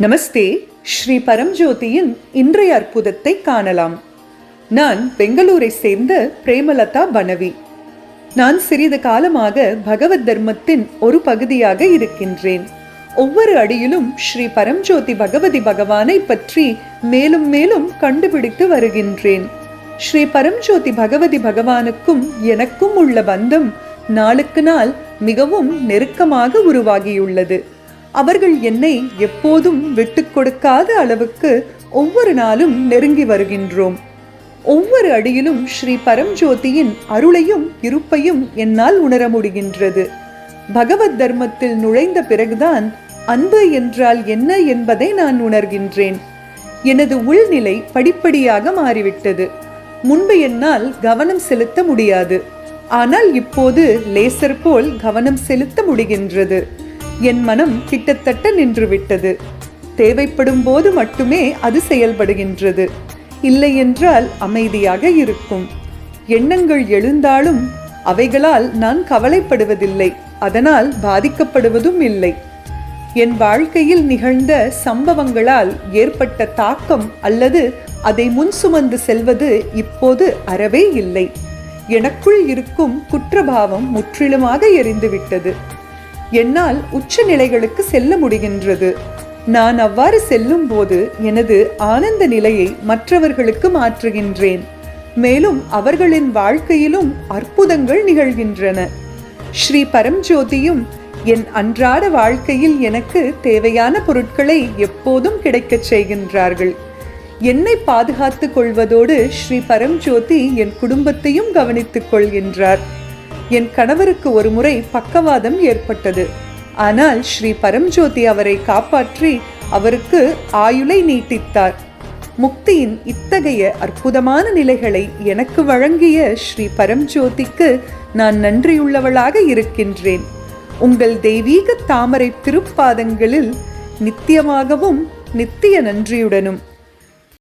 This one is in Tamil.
நமஸ்தே ஸ்ரீ பரம்ஜோதியின் இன்றைய அற்புதத்தை காணலாம். நான் பெங்களூரை சேர்ந்த பிரேமலதா பனவி. நான் சிறிது காலமாக பகவத் தர்மத்தின் ஒரு பகுதியாக இருக்கின்றேன். ஒவ்வொரு அடியிலும் ஸ்ரீ பரம்ஜோதி பகவதி பகவானை பற்றி மேலும் மேலும் கண்டுபிடித்து வருகின்றேன். ஸ்ரீ பரம்ஜோதி பகவதி பகவானுக்கும் எனக்கும் உள்ள பந்தம் நாளுக்கு நாள் மிகவும் நெருக்கமாக உருவாகியுள்ளது. அவர்கள் என்னை எப்போதும் விட்டுக் கொடுக்காத அளவுக்கு ஒவ்வொரு நாளும் நெருங்கி வருகின்றோம். ஒவ்வொரு அடியிலும் ஸ்ரீ பரம்ஜோதியின் அருளையும் இருப்பையும் என்னால் உணர முடிகின்றது. பகவத் தர்மத்தில் நுழைந்த பிறகுதான் அன்பு என்றால் என்ன என்பதை நான் உணர்கின்றேன். எனது உள்நிலை படிப்படியாக மாறிவிட்டது. முன்பு என்னால் கவனம் செலுத்த முடியாது. ஆனால் இப்போது லேசர் போல் கவனம் செலுத்த முடிகின்றது. என் மனம் கிட்டத்தட்ட நின்றுவிட்டது. தேவைப்படும் போது மட்டுமே அது செயல்படுகின்றது. இல்லை என்றால் அமைதியாக இருக்கும். எண்ணங்கள் எழுந்தாலும் அவைகளால் நான் கவலைப்படுவதில்லை. அதனால் பாதிக்கப்படுவதும் இல்லை. என் வாழ்க்கையில் நிகழ்ந்த சம்பவங்களால் ஏற்பட்ட தாக்கம் அல்லது அதை முன் சுமந்து செல்வது இப்போது அறவே இல்லை. எனக்குள் இருக்கும் குற்றபாவம் முற்றிலுமாக எரிந்துவிட்டது. என்னால் உச்ச நிலைகளுக்கு செல்ல முடிகின்றது. நான் அவ்வாறு செல்லும் போது எனது ஆனந்த நிலையை மற்றவர்களுக்கு மாற்றுகின்றேன். மேலும் அவர்களின் வாழ்க்கையிலும் அற்புதங்கள் நிகழ்கின்றன. ஸ்ரீ பரம்ஜோதியும் என் அன்றாட வாழ்க்கையில் எனக்கு தேவையான பொருட்களை எப்போதும் கிடைக்கச் செய்கின்றார்கள். என்னை பாதுகாத்துக் கொள்வதோடு ஸ்ரீ பரம்ஜோதி என் குடும்பத்தையும் கவனித்துக் கொள்கின்றார். என் கணவருக்கு ஒரு முறை பக்கவாதம் ஏற்பட்டது. ஆனால் ஸ்ரீ பரம்ஜோதி அவரை காப்பாற்றி அவருக்கு ஆயுளை நீட்டித்தார். முக்தியின் இத்தகைய அற்புதமான நிலைகளை எனக்கு வழங்கிய ஸ்ரீ பரம்ஜோதிக்கு நான் நன்றியுள்ளவளாக இருக்கின்றேன். உங்கள் தெய்வீக தாமரை திருப்பாதங்களில் நித்தியமாகவும் நித்திய நன்றியுடனும்.